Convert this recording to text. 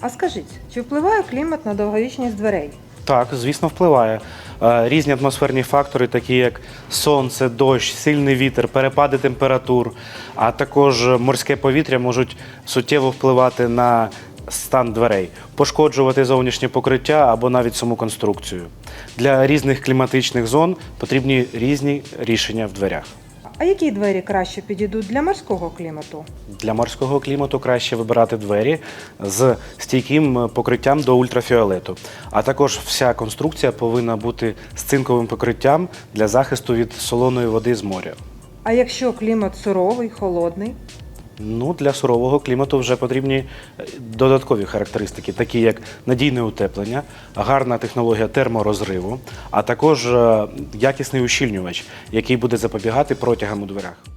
А скажіть, чи впливає клімат на довговічність дверей? Так, звісно, впливає. Е, Різні атмосферні фактори, такі як сонце, дощ, сильний вітер, перепади температур, а також морське повітря можуть суттєво впливати на стан дверей, пошкоджувати зовнішнє покриття або навіть саму конструкцію. Для різних кліматичних зон потрібні різні рішення в дверях. А які двері краще підійдуть для морського клімату? Для морського клімату краще вибирати двері з стійким покриттям до ультрафіолету. А також вся конструкція повинна бути з цинковим покриттям для захисту від солоної води з моря. А якщо клімат суровий, холодний? Ну, для сурового клімату вже потрібні е, додаткові характеристики, такі як надійне утеплення, гарна технологія терморозриву, а також е, якісний ущільнювач, який буде запобігати протягам у дверях.